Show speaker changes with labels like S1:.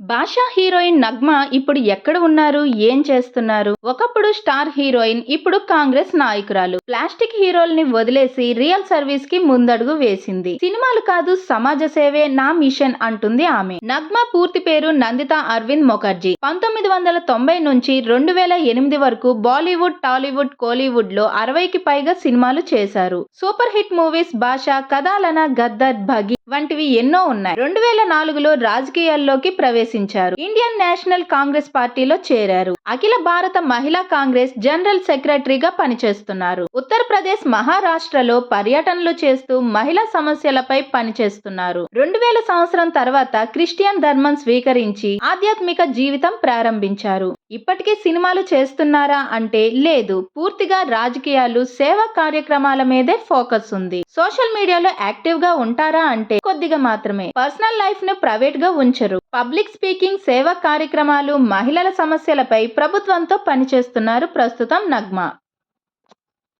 S1: భాషా హీరోయిన్ నగ్మ ఇప్పుడు ఎక్కడ ఉన్నారు? ఏం చేస్తున్నారు? ఒకప్పుడు స్టార్ హీరోయిన్ ఇప్పుడు కాంగ్రెస్ నాయకురాలు. ప్లాస్టిక్ హీరోల్ని వదిలేసి రియల్ సర్వీస్కి ముందడుగు వేసింది. సినిమాలు కాదు సమాజ సేవే నా మిషన్ అంటుంది ఆమె. నగ్మ పూర్తి పేరు నందిత అరవింద్ ముఖర్జీ. పంతొమ్మిది వందల తొంభై నుంచి రెండు వేల ఎనిమిది వరకు బాలీవుడ్ టాలీవుడ్ కోలీవుడ్లో అరవైకి పైగా సినిమాలు చేశారు. సూపర్ హిట్ మూవీస్ భాష కథాలన గద్దర్ భగి వంటివి ఎన్నో ఉన్నాయి. రెండు వేల నాలుగులో రాజకీయాల్లోకి ప్రవేశించారు. ఇండియన్ నేషనల్ కాంగ్రెస్ పార్టీలో చేరారు. అఖిల భారత మహిళా కాంగ్రెస్ జనరల్ సెక్రటరీగా పనిచేస్తున్నారు. ఉత్తరప్రదేశ్ మహారాష్ట్రలో పర్యటనలు చేస్తూ మహిళా సమస్యలపై పనిచేస్తున్నారు. రెండు వేల సంవత్సరం తర్వాత క్రిస్టియన్ ధర్మం స్వీకరించి ఆధ్యాత్మిక జీవితం ప్రారంభించారు. ఇప్పటికీ సినిమాలు చేస్తున్నారా అంటే లేదు. పూర్తిగా రాజకీయాలు సేవా కార్యక్రమాల మీదే ఫోకస్ ఉంది. సోషల్ మీడియాలో యాక్టివ్గా ఉంటారా అంటే కొద్దిగా మాత్రమే. పర్సనల్ లైఫ్ను ప్రైవేట్గా ఉంచరు. పబ్లిక్ స్పీకింగ్ సేవా కార్యక్రమాలు మహిళల సమస్యలపై ప్రభుత్వంతో పనిచేస్తున్నారు ప్రస్తుతం నగ్మ.